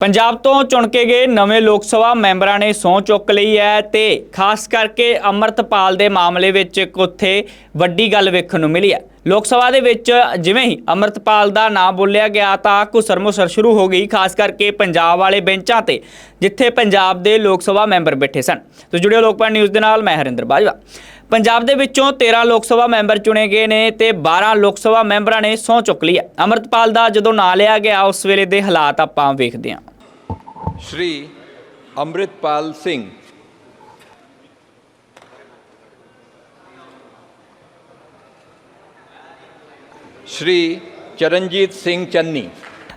ਪੰਜਾਬ ਤੋਂ ਚੁਣ ਕੇ ਗਏ ਨਵੇਂ ਲੋਕ ਸਭਾ ਮੈਂਬਰਾਂ ਨੇ ਸਹੁੰ ਚੁੱਕ ਲਈ ਹੈ ਤੇ ਖਾਸ ਕਰਕੇ ਅਮਰਤਪਾਲ ਦੇ ਮਾਮਲੇ ਵਿੱਚ ਇੱਕ ਉੱਥੇ ਵੱਡੀ ਗੱਲ ਵੇਖਣ ਨੂੰ ਮਿਲੀ ਹੈ। ਲੋਕ ਸਭਾ ਦੇ ਵਿੱਚ ਜਿਵੇਂ ਹੀ ਅਮਰਤਪਾਲ ਦਾ ਨਾਮ ਬੋਲਿਆ ਗਿਆ ਤਾਂ ਘੁਸਰ-ਮੁਸਰ ਸ਼ੁਰੂ ਹੋ ਗਈ, ਖਾਸ ਕਰਕੇ ਪੰਜਾਬ ਵਾਲੇ ਬੈਂਚਾਂ ਤੇ, ਜਿੱਥੇ ਪੰਜਾਬ ਦੇ ਲੋਕ ਸਭਾ ਮੈਂਬਰ ਬੈਠੇ ਸਨ। ਤੁਸੀਂ ਜੁੜਿਓ ਲੋਕਪਾਲ ਨਿਊਜ਼ ਦੇ ਨਾਲ, ਮੈਂ ਹਰਿੰਦਰ ਬਾਜਵਾ। ਪੰਜਾਬ ਦੇ ਵਿੱਚੋਂ 13 ਲੋਕ ਸਭਾ ਮੈਂਬਰ ਚੁਣੇ ਗਏ ਨੇ ਤੇ 12 ਲੋਕ ਸਭਾ ਮੈਂਬਰਾਂ ਨੇ ਸਹੁੰ ਚੁੱਕ ਲਈ ਹੈ। ਅਮਰਤਪਾਲ ਦਾ ਜਦੋਂ ਨਾਂ ਲਿਆ ਗਿਆ ਉਸ ਵੇਲੇ ਦੇ ਹਾਲਾਤ ਆਪਾਂ ਵੇਖਦੇ ਹਾਂ। ਸ਼੍ਰੀ ਅੰਮ੍ਰਿਤਪਾਲ ਸਿੰਘ। ਸ਼੍ਰੀ ਚਰਨਜੀਤ ਸਿੰਘ ਚੰਨੀ।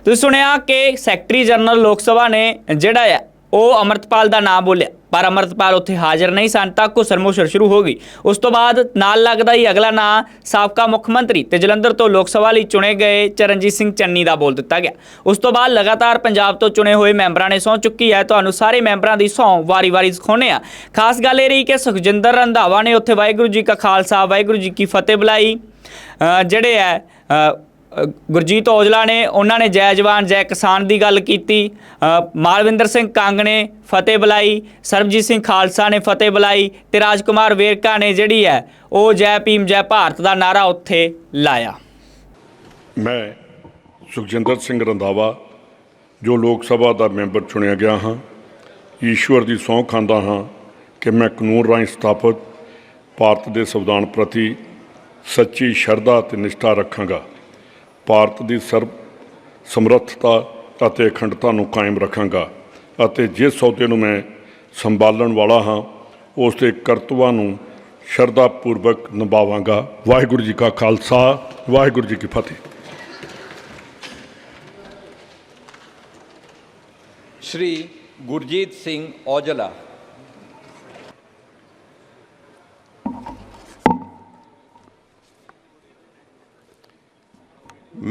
ਤੁਸੀਂ ਸੁਣਿਆ ਕਿ ਸੈਕਟਰੀ ਜਨਰਲ ਲੋਕ ਸਭਾ ਨੇ ਜਿਹੜਾ ਹੈ ਉਹ ਅਮਰਤਪਾਲ ਦਾ ਨਾਮ ਬੋਲਿਆ। ਪਰ ਅਮਰਤਪਾਲ ਉੱਥੇ ਹਾਜ਼ਰ ਨਹੀਂ ਸਨ, ਤਾਂ ਘੁਸਰਮੁਸਰ ਸ਼ੁਰੂ ਹੋ ਗਈ। ਉਸ ਤੋਂ ਬਾਅਦ ਨਾਲ ਲੱਗਦਾ ਹੀ ਅਗਲਾ ਨਾਂ ਸਾਬਕਾ ਮੁੱਖ ਮੰਤਰੀ ਤੇ ਜਲੰਧਰ ਤੋਂ ਲੋਕ ਸਭਾ ਲਈ ਚੁਣੇ ਗਏ ਚਰਨਜੀਤ ਸਿੰਘ ਚੰਨੀ ਦਾ ਬੋਲ ਦਿੱਤਾ ਗਿਆ। ਉਸ ਤੋਂ ਬਾਅਦ ਲਗਾਤਾਰ ਪੰਜਾਬ ਤੋਂ ਚੁਣੇ ਹੋਏ ਮੈਂਬਰਾਂ ਨੇ ਸਹੁੰ ਚੁੱਕੀ ਹੈ। ਤੁਹਾਨੂੰ ਸਾਰੇ ਮੈਂਬਰਾਂ ਦੀ ਸਹੁੰ ਵਾਰੀ-ਵਾਰੀ ਸਿਖਾਉਂਦੇ ਆ ਖਾਸ ਗੱਲ ਇਹ ਰਹੀ ਕਿ ਸੁਖਜਿੰਦਰ ਰੰਧਾਵਾ ਨੇ ਉੱਥੇ ਵਾਹਿਗੁਰੂ ਜੀ ਕਾ ਖਾਲਸਾ, ਵਾਹਿਗੁਰੂ ਜੀ ਕੀ ਫਤਿਹ ਬੁਲਾਈ। ਜਿਹੜੇ ਹੈ ਗੁਰਜੀਤ ਔਜਲਾ ਨੇ, ਉਹਨਾਂ ਨੇ ਜੈ ਜਵਾਨ, ਜੈ ਕਿਸਾਨ ਦੀ ਗੱਲ ਕੀਤੀ। ਮਾਲਵਿੰਦਰ ਸਿੰਘ ਕੰਗ ਨੇ ਫਤਿਹ ਬੁਲਾਈ, ਸਰਬਜੀਤ ਸਿੰਘ ਖਾਲਸਾ ਨੇ ਫਤਿਹ ਬੁਲਾਈ ਤੇ ਰਾਜਕੁਮਾਰ ਵੇਰਕਾ ਨੇ ਜਿਹੜੀ ਹੈ, ਉਹ ਜੈ ਭੀਮ, ਜੈ ਭਾਰਤ ਦਾ ਨਾਰਾ ਉੱਥੇ ਲਾਇਆ। ਮੈਂ ਸੁਖਜਿੰਦਰ ਸਿੰਘ ਰੰਧਾਵਾ, ਜੋ ਲੋਕ ਸਭਾ ਦਾ ਮੈਂਬਰ ਚੁਣਿਆ ਗਿਆ ਹਾਂ, ਈਸ਼ਵਰ ਦੀ ਸਹੁੰ ਖਾਂਦਾ ਹਾਂ ਕਿ ਮੈਂ ਕਾਨੂੰਨ ਰਾਹੀਂ ਸਥਾਪਿਤ ਭਾਰਤ ਦੇ ਸੰਵਿਧਾਨ ਪ੍ਰਤੀ ਸੱਚੀ ਸ਼ਰਧਾ ਅਤੇ ਨਿਸ਼ਠਾ ਰੱਖਾਂਗਾ। ਭਾਰਤ ਦੀ ਸਰਬ ਸਮਰੱਥਤਾ ਅਤੇ ਅਖੰਡਤਾ ਨੂੰ ਕਾਇਮ ਰੱਖਾਂਗਾ ਅਤੇ ਜਿਸ ਸੌਦੇ ਨੂੰ ਮੈਂ ਸੰਭਾਲਣ ਵਾਲਾ ਹਾਂ, ਉਸ ਦੇ ਕਰਤੱਵਾਂ ਨੂੰ ਸ਼ਰਧਾ ਪੂਰਵਕ ਨਿਭਾਵਾਂਗਾ। ਵਾਹਿਗੁਰੂ ਜੀ ਕਾ ਖਾਲਸਾ, ਵਾਹਿਗੁਰੂ ਜੀ ਕੀ ਫਤਿਹ। ਸ਼੍ਰੀ ਗੁਰਜੀਤ ਸਿੰਘ ਔਜਲਾ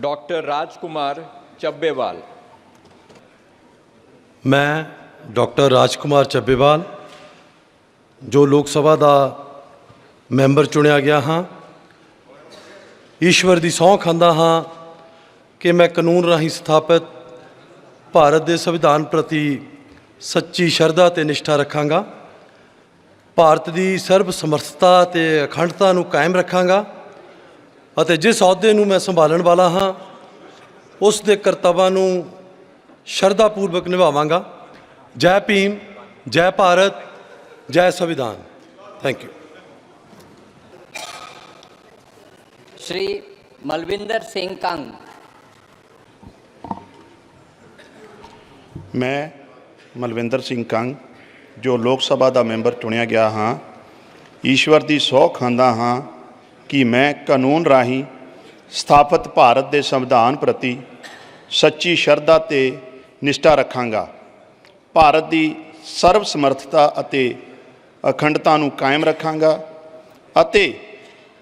ਡਾਕਟਰ ਰਾਜਕੁਮਾਰ ਚੱਬੇਵਾਲ। ਮੈਂ ਡਾਕਟਰ ਰਾਜਕੁਮਾਰ ਚੱਬੇਵਾਲ, ਜੋ ਲੋਕ ਸਭਾ ਦਾ ਮੈਂਬਰ ਚੁਣਿਆ ਗਿਆ ਹਾਂ, ਈਸ਼ਵਰ ਦੀ ਸਹੁੰ ਖਾਂਦਾ ਹਾਂ ਕਿ ਮੈਂ ਕਾਨੂੰਨ ਰਾਹੀਂ ਸਥਾਪਿਤ ਭਾਰਤ ਦੇ ਸੰਵਿਧਾਨ ਪ੍ਰਤੀ ਸੱਚੀ ਸ਼ਰਧਾ ਤੇ ਨਿਸ਼ਠਾ ਰੱਖਾਂਗਾ, ਭਾਰਤ ਦੀ ਸਰਬ ਸਮਰੱਥਾ ਤੇ ਅਖੰਡਤਾ ਨੂੰ ਕਾਇਮ ਰੱਖਾਂਗਾ ਅਤੇ ਜਿਸ ਅਹੁਦੇ ਨੂੰ ਮੈਂ ਸੰਭਾਲਣ ਵਾਲਾ ਹਾਂ ਉਸ ਦੇ ਕਰਤੱਵਾਂ ਨੂੰ ਸ਼ਰਧਾ ਪੂਰਵਕ ਨਿਭਾਵਾਂਗਾ। ਜੈ ਭੀਮ ਜੈ ਭਾਰਤ ਜੈ ਸੰਵਿਧਾਨ। Thank you Shri Malwinder Singh Kang. ਮੈਂ ਮਲਵਿੰਦਰ ਸਿੰਘ ਕੰਗ ਜੋ ਲੋਕ ਸਭਾ ਦਾ ਮੈਂਬਰ ਚੁਣਿਆ ਗਿਆ ਹਾਂ ਈਸ਼ਵਰ ਦੀ ਸਹੁੰ ਖਾਂਦਾ ਹਾਂ ਕਿ ਮੈਂ ਕਾਨੂੰਨ ਰਾਹੀਂ ਸਥਾਪਿਤ ਭਾਰਤ ਦੇ ਸੰਵਿਧਾਨ ਪ੍ਰਤੀ ਸੱਚੀ ਸ਼ਰਧਾ ਤੇ ਨਿਸ਼ਠਾ ਰੱਖਾਂਗਾ। ਭਾਰਤ ਦੀ ਸਰਵ ਸਮਰੱਥਤਾ ਅਤੇ ਅਖੰਡਤਾ ਨੂੰ ਕਾਇਮ ਰੱਖਾਂਗਾ ਅਤੇ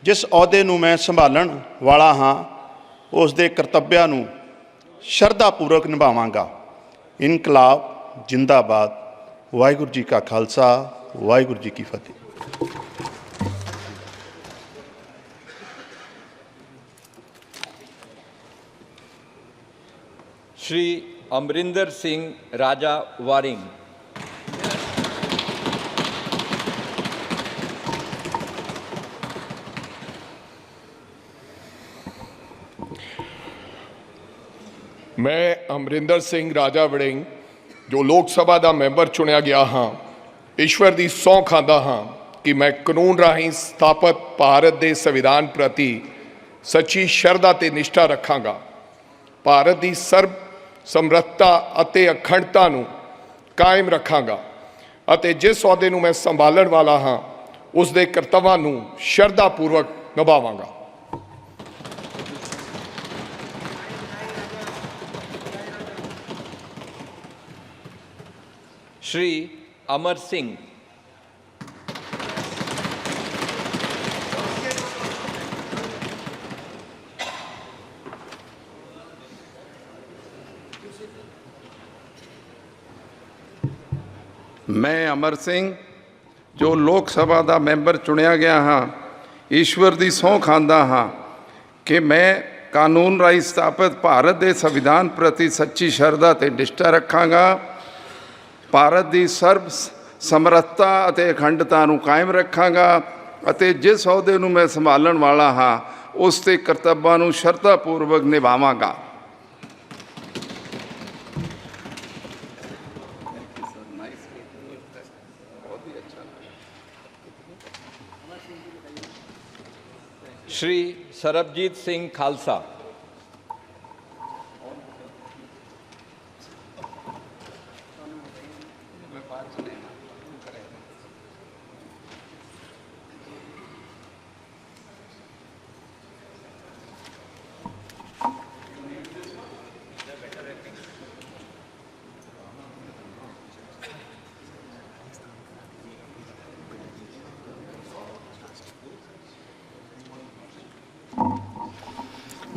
ਜਿਸ ਅਹੁਦੇ ਨੂੰ ਮੈਂ ਸੰਭਾਲਣ ਵਾਲਾ ਹਾਂ, ਉਸ ਦੇ ਕਰਤੱਵਿਆਂ ਨੂੰ ਸ਼ਰਧਾਪੂਰਵਕ ਨਿਭਾਵਾਂਗਾ। ਇਨਕਲਾਬ ਜਿੰਦਾਬਾਦ। ਵਾਹਿਗੁਰੂ ਜੀ ਕਾ ਖਾਲਸਾ, ਵਾਹਿਗੁਰੂ ਜੀ ਕੀ ਫਤਿਹ। ਸ਼੍ਰੀ ਅਮਰਿੰਦਰ ਸਿੰਘ ਰਾਜਾ ਵਾਰਿੰਗ। ਮੈਂ ਅਮਰਿੰਦਰ ਸਿੰਘ ਰਾਜਾ ਵੜਿੰਗ ਜੋ ਲੋਕ ਸਭਾ ਦਾ ਮੈਂਬਰ ਚੁਣਿਆ ਗਿਆ ਹਾਂ, ਈਸ਼ਵਰ ਦੀ ਸੌਂ ਖਾਂਦਾ ਹਾਂ ਕਿ ਮੈਂ ਕਾਨੂੰਨ ਰਾਹੀਂ ਸਥਾਪਿਤ ਭਾਰਤ ਦੇ ਸੰਵਿਧਾਨ ਪ੍ਰਤੀ ਸੱਚੀ ਸ਼ਰਧਾ ਤੇ ਨਿਸ਼ਠਾ ਰੱਖਾਂਗਾ। ਭਾਰਤ ਦੀ ਸਰਬ ਸਮਰੱਥਾ ਅਤੇ ਅਖੰਡਤਾ ਨੂੰ ਕਾਇਮ ਰੱਖਾਂਗਾ ਅਤੇ ਜਿਸ ਸੌਦੇ ਨੂੰ ਮੈਂ ਸੰਭਾਲਣ ਵਾਲਾ ਹਾਂ, ਉਸ ਦੇ ਕਰਤਵਾਂ ਨੂੰ ਸ਼ਰਧਾ ਪੂਰਵਕ ਨਿਭਾਵਾਂਗਾ। ਸ਼੍ਰੀ ਅਮਰ ਸਿੰਘ ਮੈਂ ਅਮਰ ਸਿੰਘ, ਜੋ ਲੋਕ ਸਭਾ ਦਾ ਮੈਂਬਰ ਚੁਣਿਆ ਗਿਆ ਹਾਂ, ਈਸ਼ਵਰ ਦੀ ਸਹੁੰ ਖਾਂਦਾ ਹਾਂ ਕਿ ਮੈਂ ਕਾਨੂੰਨ ਰਾਹੀਂ ਸਥਾਪਿਤ ਭਾਰਤ ਦੇ ਸੰਵਿਧਾਨ ਪ੍ਰਤੀ ਸੱਚੀ ਸ਼ਰਧਾ ਤੇ ਨਿਸ਼ਠਾ ਰੱਖਾਂਗਾ। ਭਾਰਤ ਦੀ ਸਰਬ ਸਮਰੱਥਾ ਅਤੇ ਅਖੰਡਤਾ ਨੂੰ ਕਾਇਮ ਰੱਖਾਂਗਾ ਅਤੇ ਜਿਸ ਅਹੁਦੇ ਨੂੰ ਮੈਂ ਸੰਭਾਲਣ ਵਾਲਾ ਹਾਂ, ਉਸ 'ਤੇ ਕਰਤੱਵਾਂ ਨੂੰ ਸ਼ਰਧਾਪੂਰਵਕ ਨਿਭਾਵਾਂਗਾ। ਸ਼੍ਰੀ ਸਰਬਜੀਤ ਸਿੰਘ ਖਾਲਸਾ।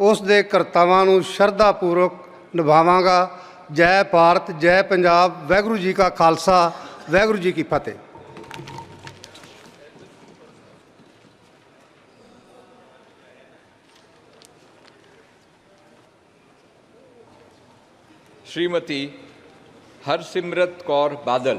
ਉਸ ਦੇ ਕਰਤੱਵਾਂ ਨੂੰ ਸ਼ਰਧਾ ਪੂਰਵਕ ਨਿਭਾਵਾਂਗਾ ਜੈ ਭਾਰਤ ਜੈ ਪੰਜਾਬ ਵਾਹਿਗੁਰੂ ਜੀ ਕਾ ਖਾਲਸਾ ਵਾਹਿਗੁਰੂ ਜੀ ਕੀ ਫਤਿਹ श्रीमती हरसिमरत कौर बादल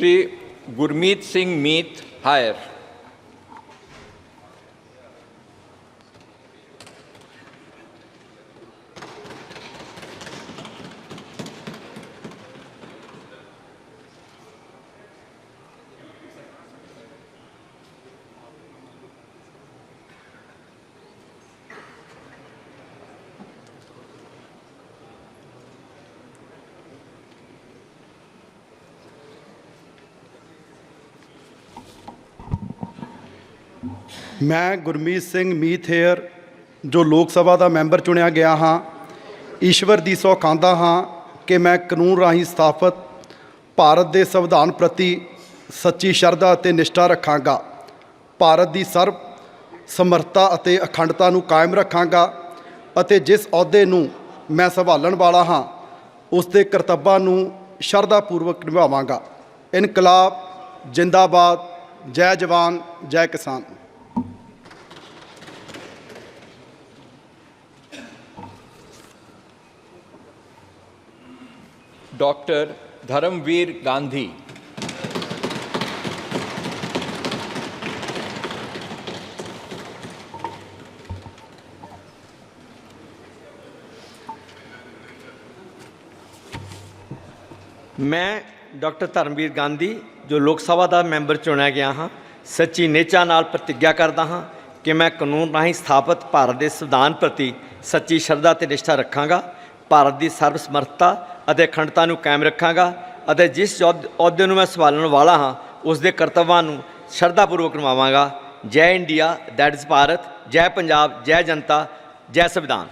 ਸ਼੍ਰੀ ਗੁਰਮੀਤ ਸਿੰਘ ਮੀਤ ਹਾਇਰ ਮੈਂ ਗੁਰਮੀਤ ਸਿੰਘ ਮੀਥੇਅਰ ਜੋ ਲੋਕ ਸਭਾ ਦਾ ਮੈਂਬਰ ਚੁਣਿਆ ਗਿਆ ਹਾਂ, ਈਸ਼ਵਰ ਦੀ ਸਹੁੰ ਹਾਂ ਕਿ ਮੈਂ ਕਾਨੂੰਨ ਰਾਹੀਂ ਸਥਾਪਿਤ ਭਾਰਤ ਦੇ ਸੰਵਿਧਾਨ ਪ੍ਰਤੀ ਸੱਚੀ ਸ਼ਰਧਾ ਅਤੇ ਨਿਸ਼ਠਾ ਰੱਖਾਂਗਾ। ਭਾਰਤ ਦੀ ਸਰਬ ਸਮਰੱਥਾ ਅਤੇ ਅਖੰਡਤਾ ਨੂੰ ਕਾਇਮ ਰੱਖਾਂਗਾ ਅਤੇ ਜਿਸ ਅਹੁਦੇ ਨੂੰ ਮੈਂ ਸੰਭਾਲਣ ਵਾਲਾ ਹਾਂ, ਉਸ ਦੇ ਕਰਤੱਵਾਂ ਨੂੰ ਸ਼ਰਧਾ ਪੂਰਵਕ ਨਿਭਾਵਾਂਗਾ। ਇਨਕਲਾਬ, ਜਿੰਦਾਬਾਦ, ਜੈ ਜਵਾਨ, ਜੈ ਕਿਸਾਨ। डॉक्टर धर्मवीर गांधी ਮੈਂ ਡਾਕਟਰ ਧਰਮਵੀਰ ਗਾਂਧੀ ਜੋ ਲੋਕ ਸਭਾ ਦਾ ਮੈਂਬਰ ਚੁਣਿਆ ਗਿਆ ਹਾਂ ਸੱਚੀ ਨਿਚਾ ਨਾਲ ਪ੍ਰਤੀਗਿਆ ਕਰਦਾ ਹਾਂ ਕਿ ਮੈਂ ਕਾਨੂੰਨ ਰਾਹੀਂ ਸਥਾਪਿਤ ਭਾਰਤ ਦੇ ਸੰਵਿਧਾਨ ਪ੍ਰਤੀ ਸੱਚੀ ਸ਼ਰਧਾ ਤੇ ਨਿਸ਼ਠਾ ਰੱਖਾਂਗਾ ਭਾਰਤ ਦੀ ਸਰਬਸਮਰਥਾ ਅਤੇ ਅਖੰਡਤਾ ਨੂੰ ਕਾਇਮ ਰੱਖਾਂਗਾ ਅਤੇ ਜਿਸ ਅਹੁਦ- ਅਹੁਦੇ ਨੂੰ ਮੈਂ ਸੰਭਾਲਣ ਵਾਲਾ ਹਾਂ, ਉਸ ਦੇ ਕਰਤੱਵਾਂ ਨੂੰ ਸ਼ਰਧਾਪੂਰਵਕ ਨਿਭਾਵਾਂਗਾ। ਜੈ ਇੰਡੀਆ, ਦੈਟ ਇਜ਼ ਭਾਰਤ, ਜੈ ਪੰਜਾਬ, ਜੈ ਜਨਤਾ, ਜੈ ਸੰਵਿਧਾਨ।